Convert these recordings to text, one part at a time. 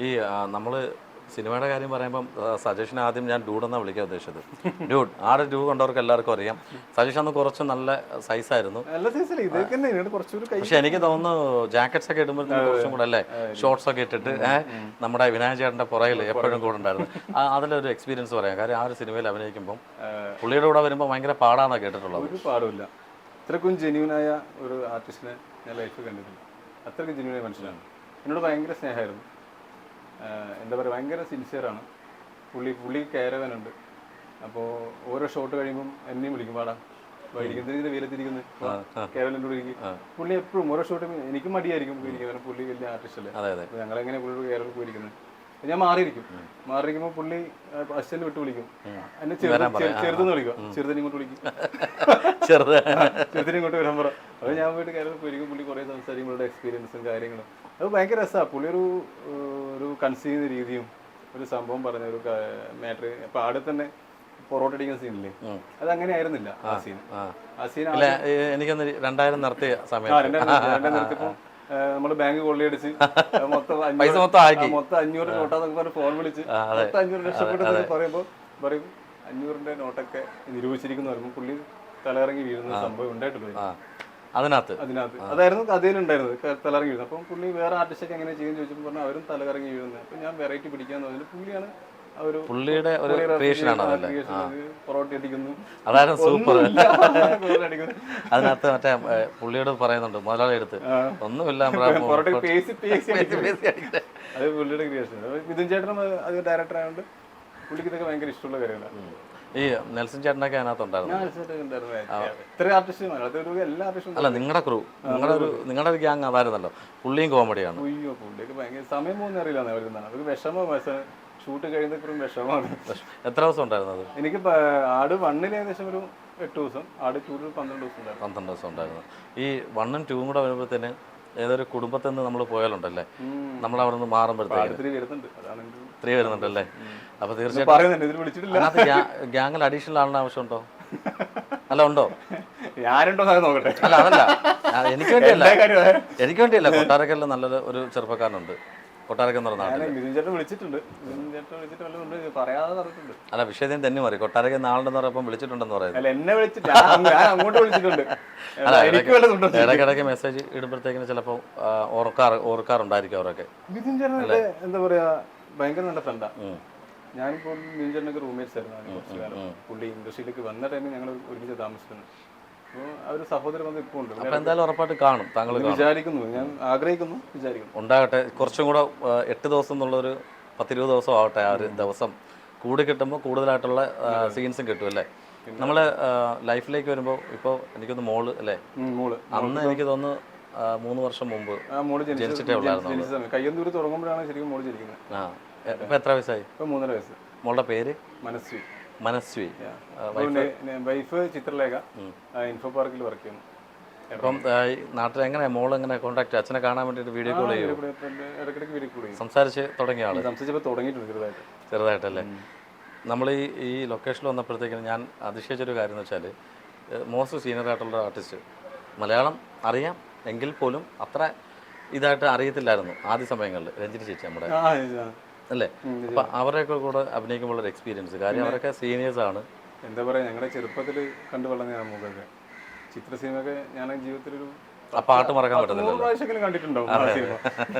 ഈ നമ്മൾ സിനിമയുടെ കാര്യം പറയുമ്പം സജഷൻ ആദ്യം ഞാൻ ഡൂഡ് എന്നാണ് വിളിക്കാൻ ഉദ്ദേശിച്ചത്. ഡൂഡ് ആടെ ഡൂ കണ്ടവർക്ക് എല്ലാവർക്കും അറിയാം. സജഷൻ അന്ന് കുറച്ച് നല്ല സൈസായിരുന്നു പക്ഷെ എനിക്ക് തോന്നുന്നു ജാക്കറ്റ്സ് ഒക്കെ ഇടുമ്പോഴത്തേക്കും കുറച്ചും കൂടെ അല്ലേ? ഷോർട്സ് ഒക്കെ ഇട്ടിട്ട് നമ്മുടെ വിനായക ചേട്ടന്റെ പുറകിൽ എപ്പോഴും കൂടെ ഉണ്ടായിരുന്നു. അതിലൊരു എക്സ്പീരിയൻസ് പറയാം. കാര്യം ആ ഒരു സിനിമയിൽ അഭിനയിക്കുമ്പോൾ പുള്ളിയുടെ കൂടെ വരുമ്പോൾ ഭയങ്കര പാടാന്നാണ് കേട്ടിട്ടുള്ളത്. പാടില്ല ഇത്രക്കും ജെന്യൂനായ ഒരു ആർട്ടിസ്റ്റിനെ ഞാൻ ലൈഫിൽ കണ്ടിട്ടില്ല. അത്രക്കും ജെന്യൂനായ മനുഷ്യനാണ്. എന്നോട് ഭയങ്കര സ്നേഹമായിരുന്നു. എന്താ പറയുക ഭയങ്കര സിൻസിയറാണ് പുള്ളി പുള്ളി കയറവനുണ്ട് അപ്പോൾ ഓരോ ഷോട്ട് കഴിയുമ്പം എന്നെയും വിളിക്കും പാടാ വൈകിരിക്കുന്നത് വെയിലത്തിരിക്കുന്നത് കേരളത്തിന്റെ പുള്ളി എപ്പോഴും ഓരോ ഷോട്ടും എനിക്ക് മടിയായിരിക്കും പോയിരിക്കും പുള്ളി വലിയ ആർട്ടിസ്റ്റ് അല്ലേ. അപ്പോൾ ഞങ്ങളെങ്ങനെ പുള്ളിയോട് കേരളത്തിൽ പോയിരിക്കുന്നത് ഞാൻ മാറിയിരിക്കും. മാറിയിരിക്കുമ്പോൾ പുള്ളി അച്ഛനെ വിട്ട് വിളിക്കും. എന്നെ ചെറുത് ചെറുതെന്ന് വിളിക്കും. ചെറുതിനെ ഇങ്ങോട്ട് വിളിക്കും. ചെറുതിനെ ഇങ്ങോട്ട് വരാൻ പറ. അപ്പോൾ ഞാൻ പോയിട്ട് കേരളത്തിൽ പോയിരിക്കും പുള്ളി കുറേ സംസാരിക്കും പുള്ളിയുടെ എക്സ്പീരിയൻസും കാര്യങ്ങളും. അത് ഭയങ്കര രസമാണ് പുള്ളി ഒരു ഒരു കൺസീവ് ചെയ്യുന്ന രീതിയും ഒരു സംഭവം പറഞ്ഞ ഒരു മാറ്റർ അപ്പോൾ ആടെ തന്നെ പൊറോട്ട അടിക്കുന്ന സീനില്ലേ അത് അങ്ങനെ ആയിരുന്നില്ല ആ സീൻ ആ. സീൻ എനിക്കൊന്ന് രണ്ടായിരം നിർത്തിയ സമയം നിർത്തിയപ്പോൾ നമ്മൾ ബാങ്ക് കൊള്ളിയടിച്ച് അടിച്ച് മൊത്തം പൈസ മൊത്തം. മൊത്തം അഞ്ഞൂറ് നോട്ടാന്നൊക്കെ പറഞ്ഞ് ഫോൺ വിളിച്ച് മൊത്തം അഞ്ഞൂറ് രക്ഷപ്പെട്ടെന്ന് പറയുമ്പോ പറയും അഞ്ഞൂറിന്റെ നോട്ടൊക്കെ നിരൂപിച്ചിരിക്കുന്നു പറയുമ്പോൾ പുള്ളി തലയിറങ്ങി വീഴുന്ന സംഭവം ഉണ്ടായിട്ടുള്ളൂ അതിനകത്ത്. അതിനകത്ത്. അതായിരുന്നു കഥയിലുണ്ടായിരുന്നത്. തലകറങ്ങി വീഴുന്നത്. അപ്പം പുള്ളി വേറെ ആർട്ടിസ്റ്റൊക്കെ എങ്ങനെ ചെയ്യുന്ന ചോദിച്ചപ്പോൾ പറഞ്ഞാൽ അവരും തലകറങ്ങി വീഴുന്നത്. അപ്പം ഞാൻ വെറൈറ്റി പിടിക്കാന്ന് പറഞ്ഞാൽ പുള്ളിയാണ് പുള്ളിയുടെ ഒരു അതല്ലേ? അതായിരുന്നു സൂപ്പർ അതിനകത്ത് മറ്റേ പുള്ളിയോട് പറയുന്നുണ്ട് മുതലാളി എടുത്ത്. ഒന്നുമില്ല മിഥുൻ ചേട്ടനും അത് ഡയറക്ടർ ആയതുകൊണ്ട് പുള്ളിക്ക് ഇതൊക്കെ ഭയങ്കര ഇഷ്ടമുള്ള കാര്യങ്ങളാണ് ഈ നെൽസൺ ചേട്ടനൊക്കെ അതിനകത്തുണ്ടായിരുന്നു. അല്ല നിങ്ങളുടെ ക്രൂ നിങ്ങളുടെ ഒരു നിങ്ങളുടെ ഒരു ഗ്യാങ് അതായിരുന്നല്ലോ പുള്ളിയും കോമഡിയാണ് അയ്യോ പുള്ളിയൊക്കെ ഭയങ്കര സമയം പോകുന്ന അറിയില്ല അവരുന്നാണ് അവർക്ക് വിഷമം ഷൂട്ട് കഴിയുന്നപ്പോഴും വിഷമമാണ്. എത്ര ദിവസം ഉണ്ടായിരുന്നത് എനിക്ക് ആട് വണ്ണിൽ ഏകദേശം ഒരു എട്ട് ദിവസം. ആട് ടൂറിൽ പന്ത്രണ്ട് ദിവസം ഉണ്ടായിരുന്നു. പന്ത്രണ്ട് ദിവസം ഉണ്ടായിരുന്നു. ഈ വണ്ണും ടൂവും കൂടെ വരുമ്പോഴത്തേന് ഏതൊരു കുടുംബത്തിൽ നിന്ന് നമ്മൾ പോയാലുണ്ടല്ലേ? നമ്മൾ അവിടെ നിന്ന് മാറുമ്പോഴത്തേക്ക് ത്രീ വരുന്നുണ്ടല്ലേ? അപ്പോൾ തീർച്ചയായിട്ടും ഗ്യാങ്ങിൽ അഡീഷണൽ ആളുടെ ആവശ്യമുണ്ടോ? അല്ല ഉണ്ടോ? ഞാനുണ്ടോ നോക്കട്ടെ. അല്ല അതല്ല. എനിക്ക് വേണ്ടിയല്ല. എനിക്ക് വേണ്ടിയല്ല. കൊട്ടാരക്കല്ല നല്ലൊരു ഒരു ചെറുപ്പക്കാരനുണ്ട്. കൊട്ടാരക്കൽ എന്ന് പറഞ്ഞ അല്ല വിഷയം തന്നെ മാറി. കൊട്ടാരക്കൽ നാളുണ്ടെന്ന് പറയുമ്പോൾ വിളിച്ചിട്ടുണ്ടെന്ന് പറയുന്നത് അല്ല ഇടയ്ക്കിടയ്ക്ക് മെസ്സേജ് ഇടുമ്പോഴത്തേക്കിന് ചിലപ്പോൾ ഓർക്കാറ് ഓർക്കാറുണ്ടായിരിക്കും അവരൊക്കെ. എന്താ പറയാ ഭയങ്കര നല്ല ഫ്രണ്ടാ ഞാനിപ്പോൾ മീൻചേട്ടനൊക്കെ ചേട്ടനൊക്കെ റൂംമേറ്റ്സ് ആയിരുന്നു കുറച്ച് കാലം. പുള്ളി ഇൻഡസ്ട്രിയിലേക്ക് വന്ന ടൈമിൽ ഞങ്ങൾ ഒരുമിച്ച് താമസിക്കുന്നു അപ്പോൾ ആ ഒരു സഹോദര ബന്ധം ഇപ്പോൾ ഉണ്ട് അപ്പോൾ എന്തായാലും ഉറപ്പായിട്ട് കാണും. താങ്കൾ വിചാരിക്കുന്നു. ഞാൻ ആഗ്രഹിക്കുന്നു വിചാരിക്കുന്നു. ഉണ്ടാകട്ടെ. കുറച്ചും കൂടെ എട്ട് ദിവസം എന്നുള്ളൊരു പത്തിരുപത് ദിവസം ആവട്ടെ ആ ഒരു ദിവസം. കൂടി കിട്ടുമ്പോൾ കൂടുതലായിട്ടുള്ള സീൻസും കിട്ടും അല്ലേ? നമ്മൾ ലൈഫിലേക്ക് വരുമ്പോൾ ഇപ്പോൾ എനിക്കൊന്ന് മോൾ അല്ലേ? മോൾ. അന്ന് എനിക്ക് തോന്നുന്നു മൂന്ന് വർഷം മുമ്പ് ജനിച്ചിട്ടേ ഉള്ളായിരുന്നു കയ്യൊന്നൂര് തുടങ്ങുമ്പോഴാണ് ശരിക്കും മോൾ ജനിക്കുന്നത്. ആ ഇപ്പം എത്ര വയസ്സായി? ഇപ്പൊ മൂന്നര വയസ്സ്. മോളുടെ പേര്? മനസ്വി. മനസ്വി. വൈഫ്? ചിത്രലേഖ. ഇൻഫോ പാർക്കിൽ വർക്ക് ചെയ്യുന്നു. അപ്പം നാട്ടിൽ എങ്ങനെ മോൾ എങ്ങനെ കോൺടാക്ട് അച്ഛനെ കാണാൻ വേണ്ടിയിട്ട് വീഡിയോ കോൾ ചെയ്യും? സംസാരിച്ച് തുടങ്ങിയ ആൾ? ചെറുതായിട്ടല്ലേ? നമ്മൾ ഈ ഈ ലൊക്കേഷനിൽ വന്നപ്പോഴത്തേക്കും ഞാൻ അതിശയിച്ചൊരു കാര്യം എന്ന് വെച്ചാൽ മോസ്റ്റ് സീനിയർ ആയിട്ടുള്ള ആർട്ടിസ്റ്റ് മലയാളം അറിയാം എങ്കിൽ പോലും അത്ര ഇതായിട്ട് അറിയത്തില്ലായിരുന്നു ആദ്യ സമയങ്ങളിൽ. രഞ്ജിനി ചേച്ചി നമ്മുടെ. അല്ലേ? അപ്പൊ അവരൊക്കെ കൂടെ അഭിനയിക്കുമ്പോൾ ഒരു എക്സ്പീരിയൻസ് കാര്യം അവരൊക്കെ സീനിയേഴ്സ് ആണ്. എന്താ പറയാ ഞങ്ങളുടെ ചെറുപ്പത്തിൽ കണ്ടു വളർന്ന ചിത്ര സിനിമയൊക്കെ ഞാൻ ജീവിതത്തിലൊരു ഒരു പാട്ട് മറക്കാൻ പറ്റുന്നില്ല പ്രാവശ്യമെങ്കിലും കണ്ടിട്ടുണ്ടാവും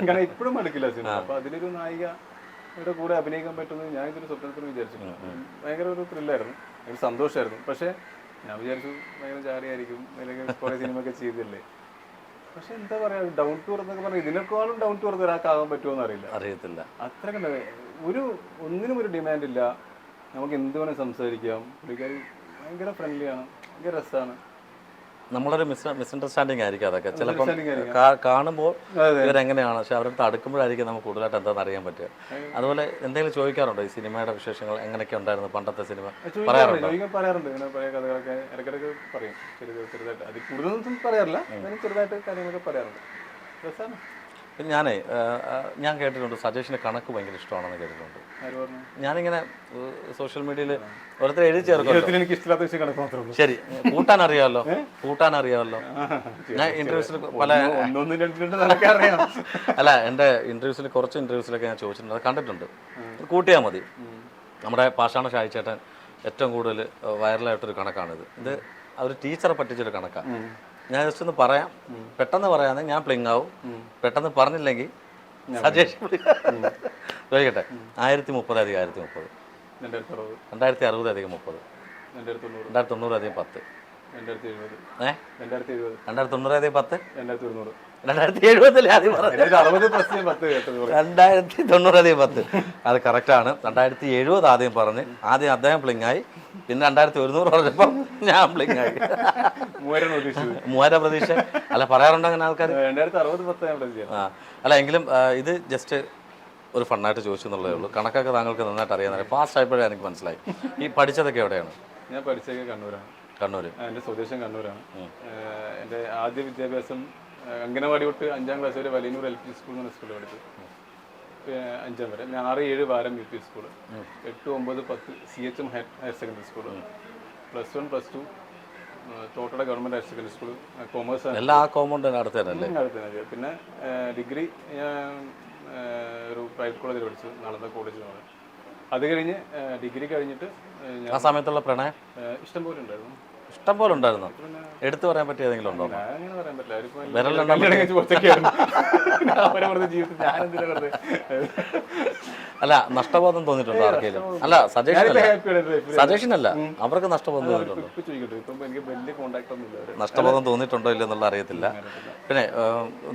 കാരണം ഇപ്പോഴും മടുക്കില്ല സിനിമ. അപ്പൊ അതിലൊരു നായിക കൂടെ അഭിനയിക്കാൻ പറ്റുന്നത് ഞാൻ ഇതൊരു സ്വപ്നത്തിൽ വിചാരിച്ചിട്ടുണ്ട് ഭയങ്കര ഒരു ത്രില്ലായിരുന്നു ഒരു സന്തോഷമായിരുന്നു പക്ഷേ ഞാൻ വിചാരിച്ചു ഭയങ്കര ചാറിയായിരിക്കും അല്ലെങ്കിൽ കുറെ സിനിമയൊക്കെ ചെയ്തില്ലേ? പക്ഷെ എന്താ പറയാ ഡൗൺ ടു എന്നൊക്കെ പറഞ്ഞാൽ ഇതിനേക്കാളും ഡൗൺ ടു ഒരാൾക്കാകാൻ പറ്റുമോ എന്ന് അറിയില്ല. അറിയത്തില്ല. അത്ര ഒരു ഒന്നിനും ഒരു ഡിമാൻഡ് ഇല്ല. നമുക്ക് എന്ത് വേണേൽ സംസാരിക്കാം. പുള്ളിക്കാരി ഭയങ്കര ഫ്രണ്ട്ലിയാണ് ഭയങ്കര രസമാണ് നമ്മളൊരു മിസ് മിസ്അണ്ടർസ്റ്റാൻഡിങ് ആയിരിക്കും അതൊക്കെ. ചിലപ്പം കാണുമ്പോൾ. ഇവരെങ്ങനെയാണ്? പക്ഷെ അവരുടെ അടുത്ത് അടുക്കുമ്പോഴായിരിക്കും നമുക്ക് കൂടുതലായിട്ട് എന്താണെന്ന് അറിയാൻ പറ്റുക. അതുപോലെ എന്തെങ്കിലും ചോദിക്കാറുണ്ടോ ഈ സിനിമയുടെ വിശേഷങ്ങൾ? എങ്ങനെയൊക്കെ ഉണ്ടായിരുന്നു പണ്ടത്തെ സിനിമ? പറയാറുണ്ടോ? പറയാറുണ്ട്. ഇങ്ങനെ പഴയ കഥകളൊക്കെ ഇടയ്ക്കിടയ്ക്ക് പറയും. ചെറുതായിട്ട്. അത് കൂടുതലൊന്നും പറയാറില്ല. ചെറുതായിട്ട് കാര്യങ്ങളൊക്കെ പറയാറുണ്ട്. രസമാണ് ഞാനേ ഞാൻ കേട്ടിട്ടുണ്ട് സജേഷിന് കണക്ക് ഭയങ്കര ഇഷ്ടമാണെന്ന് കേട്ടിട്ടുണ്ട്. ഞാനിങ്ങനെ സോഷ്യൽ മീഡിയയിൽ ഓരോരുത്തരെ എഴുതി ചേർക്കും എനിക്ക് ഇഷ്ടമില്ലാത്ത കണക്ക് മാത്രമേ ശരി കൂട്ടാൻ അറിയാമല്ലോ കൂട്ടാൻ അറിയാമല്ലോ ഞാൻ ഇന്റർവ്യൂസിൽ പല അല്ല എന്റെ ഇന്റർവ്യൂസിൽ കുറച്ച് ഇന്റർവ്യൂസിലൊക്കെ ഞാൻ ചോദിച്ചിട്ടുണ്ട്. അത് കണ്ടിട്ടുണ്ട്. കൂട്ടിയാൽ മതി. നമ്മുടെ പാഷാണ ഷായിച്ചേട്ടൻ ഏറ്റവും കൂടുതൽ വൈറലായിട്ടൊരു കണക്കാണിത്. ഇത് ഒരു ടീച്ചറെ പറ്റിച്ചൊരു കണക്കാണ് ഞാൻ ജസ്റ്റ് ഒന്ന് പറയാം. പെട്ടെന്ന് പറയാന്ന് ഞാൻ പ്ലിങ് ആവും. പെട്ടെന്ന് പറഞ്ഞില്ലെങ്കിൽ സജേഷൻ ചോദിക്കട്ടെ. ആയിരത്തി മുപ്പത് അധികം ആയിരത്തി മുപ്പത് രണ്ടായിരത്തി അറുപത്. അധികം മുപ്പത്. രണ്ടായിരത്തി തൊണ്ണൂറ്. തൊണ്ണൂറ് അധികം പത്ത്. രണ്ടായിരത്തി ഏ? രണ്ടായിരത്തി എഴുപത്. രണ്ടായിരത്തി തൊണ്ണൂറ് അധികം പത്ത്? രണ്ടായിരത്തി ഒരുന്നൂറ് രണ്ടായിരത്തി എഴുപതിലെ ആദ്യം പറഞ്ഞു രണ്ടായിരത്തി തൊണ്ണൂറ് അധികം പത്ത് അത് കറക്റ്റാണ് രണ്ടായിരത്തി എഴുപത് ആദ്യം പറഞ്ഞ് ആദ്യം അദ്ദേഹം പ്ലിങ്ങായി പിന്നെ രണ്ടായിരത്തി ഒരുന്നൂറ് പറഞ്ഞപ്പോൾ ഞാൻ പ്ലിങ്ങായി ആയി. മൂവായിരം പ്രതീക്ഷ. അല്ല പറയാറുണ്ടോ അങ്ങനെ ആൾക്കാർ ആ. അല്ല എങ്കിലും ഇത് ജസ്റ്റ് ഒരു ഫണ്ണായിട്ട് ചോദിച്ചു എന്നുള്ളതേ ഉള്ളൂ. കണക്കൊക്കെ താങ്കൾക്ക് നന്നായിട്ട് അറിയാൻ ഫാസ്റ്റ് ആയപ്പോഴേ എനിക്ക് മനസ്സിലായി. ഈ പഠിച്ചതൊക്കെ എവിടെയാണ്? ഞാൻ പഠിച്ചത് കണ്ണൂരാണ്. കണ്ണൂർ എന്റെ സ്വദേശം കണ്ണൂരാണ്. എന്റെ ആദ്യ വിദ്യാഭ്യാസം അംഗനവാടി തൊട്ട് അഞ്ചാം ക്ലാസ് വരെ വലിയൂർ എൽ പി സ്കൂൾ എന്ന സ്കൂളിൽ പഠിച്ചു. അഞ്ചാം വരെ. പിന്നെ ആറ് ഏഴ് വാരം യു പി സ്കൂൾ എട്ട് ഒമ്പത് പത്ത് C H M higher secondary school plus one plus two Thottada government higher secondary school commerce എല്ലാ അല്ലേ പിന്നെ ഡിഗ്രി ഒരു പ്രൈവറ്റ് കോളേജിൽ പഠിച്ചു. നാളത്തെ കോളേജിലാണ് അത് കഴിഞ്ഞ് ഡിഗ്രി കഴിഞ്ഞിട്ട് ആ സമയത്തുള്ള പ്രണയം? ഇഷ്ടം പോലെ ഉണ്ടായിരുന്നു. ഇഷ്ടം പോലെ ഉണ്ടായിരുന്നു. എടുത്തു പറയാൻ പറ്റിയ ഏതെങ്കിലും ഉണ്ടോ? അല്ല നഷ്ടബോധം തോന്നിയിട്ടുണ്ടോ ആർക്കെങ്കിലും അല്ല സജഷൻ. സജഷൻ അല്ല? അവർക്ക് നഷ്ടബോധം തോന്നിയിട്ടുണ്ടോ? നഷ്ടബോധം തോന്നിയിട്ടുണ്ടോ ഇല്ല എന്നുള്ള അറിയത്തില്ല. പിന്നെ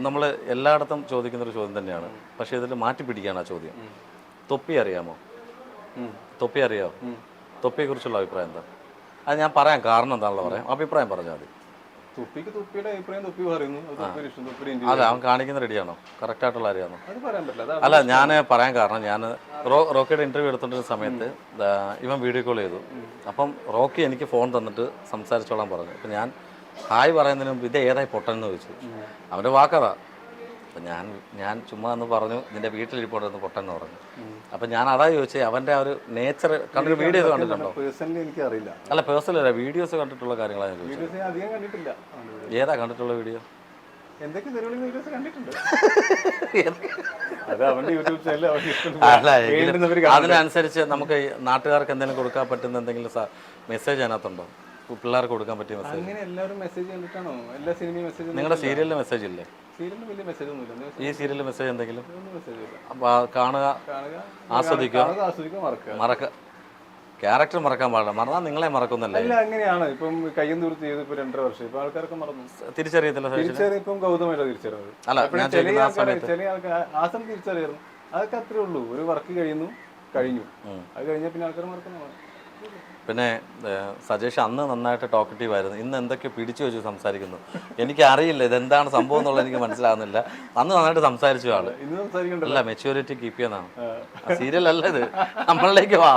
നമ്മൾ എല്ലായിടത്തും ചോദിക്കുന്ന ഒരു ചോദ്യം തന്നെയാണ്. പക്ഷെ ഇതിൽ മാറ്റി പിടിക്കുകയാണ് ആ ചോദ്യം. തൊപ്പി അറിയാമോ? തൊപ്പി അറിയാമോ തൊപ്പിയെ കുറിച്ചുള്ള അഭിപ്രായം എന്താ? അത് ഞാൻ പറയാം കാരണം എന്താണല്ലോ പറയാം. അഭിപ്രായം പറഞ്ഞാൽ മതി. തുപ്പിക്ക് തുപ്പിയുടെ അഭിപ്രായം തുപ്പി പറയുന്നു. അല്ല അവൻ കാണിക്കുന്ന റെഡിയാണോ അത് പറയാൻ പറ്റില്ല. അല്ല ഞാൻ പറയാൻ കാരണം ഞാൻ റോ റോക്കിയുടെ ഇന്റർവ്യൂ എടുത്തോണ്ടിരുന്ന സമയത്ത് ഇവൻ വീഡിയോ കോൾ ചെയ്തു. അപ്പം റോക്കി എനിക്ക് ഫോൺ തന്നിട്ട് സംസാരിച്ചോളാൻ പറഞ്ഞു. അപ്പം ഞാൻ ഹായ് പറയുന്നതിന് മുമ്പ് ഇത് ഏതായി പൊട്ടൻ എന്ന് ചോദിച്ചു. അവന്റെ വാക്കതാ. അപ്പം ഞാൻ ഞാൻ ചുമ്മാ എന്ന് പറഞ്ഞു നിന്റെ വീട്ടിലിരിപ്പോട്ടെന്ന് പൊട്ടെന്ന് പറഞ്ഞു. അപ്പം ഞാൻ അതാ ചോദിച്ചത് അവന്റെ ആ ഒരു നേച്ചർ കണ്ടൊരു വീഡിയോസ് കണ്ടിട്ടുണ്ടോ? പേഴ്സണലി എനിക്ക് അറിയില്ല. അല്ല പേഴ്സണലി അല്ല വീഡിയോസ് കണ്ടിട്ടുള്ള കാര്യങ്ങളാണ് ഞാൻ ചോദിച്ചത്. ഏതാ കണ്ടിട്ടുള്ള വീഡിയോ എന്തൊക്കെ വീഡിയോസ് കണ്ടിട്ടുണ്ട്. അതിനനുസരിച്ച് നമുക്ക് നാട്ടുകാർക്ക് എന്തെങ്കിലും കൊടുക്കാൻ പറ്റുന്ന എന്തെങ്കിലും മെസ്സേജ് അതിനകത്തുണ്ടോ? പിള്ളേർക്ക് കൊടുക്കാൻ പറ്റിയ മെസ്സേജ് അങ്ങനെ എല്ലാവരും മെസ്സേജ് കണ്ടിട്ടാണോ? എല്ലാ സിനിമയും മെസ്സേജ് നിങ്ങളുടെ സീരിയലിലെ മെസ്സേജ് ഇല്ലേ? സീരിയലിന് വലിയ മെസ്സേജ് ഒന്നുമില്ല. ഈ സീരിയലിൽ മെസ്സേജ് എന്തെങ്കിലും? ഒന്നും മെസ്സേജ് ഇല്ല. അപ്പോൾ കാണുക ആസ്വദിക്കുക. മറക്കുക. മറക്ക. ക്യാരക്ടർ മറക്കാൻ പാടില്ല. മറന്നാൽ നിങ്ങളെ മറക്കുന്നല്ലേ? അല്ല അങ്ങനെയാണ്. ഇപ്പം കയ്യും ദൂരത്ത് ചെയ്ത് ഇപ്പൊ രണ്ടര വർഷം. ഇപ്പൊ ആൾക്കാർക്ക് മറന്നു. തിരിച്ചറിയത്തില്ല സജീഷ് തിരിച്ചറിയ ഇപ്പം ഗൗതമായിട്ട് തിരിച്ചറിയത് അല്ല, ചില ആൾക്കാർ ചില ആൾക്കാർ ആ സമയം തിരിച്ചറിയായിരുന്നു. അതൊക്കെ അത്രേ ഉള്ളൂ. ഒരു വർക്ക് കഴിയുന്നു കഴിഞ്ഞു. അത് കഴിഞ്ഞാൽ പിന്നെ ആൾക്കാർ മറക്കുന്നതാണ് പിന്നെ സജേഷ് അന്ന് നന്നായിട്ട് ടോക്കറ്റീവ് ആയിരുന്നു. ഇന്ന് എന്തൊക്കെ പിടിച്ചു വെച്ച് സംസാരിക്കുന്നു. എനിക്ക് അറിയില്ല ഇതെന്താണ് സംഭവം എന്നുള്ളത് എനിക്ക് മനസ്സിലാകുന്നില്ല. അന്ന് നന്നായിട്ട് സംസാരിച്ചു ആൾ. അല്ല മെച്യൂരിറ്റി കീപ്പ് ചെയ്യുന്നതാണ്. സീരിയൽ അല്ല ഇത്. നമ്മളിലേക്ക് വാ.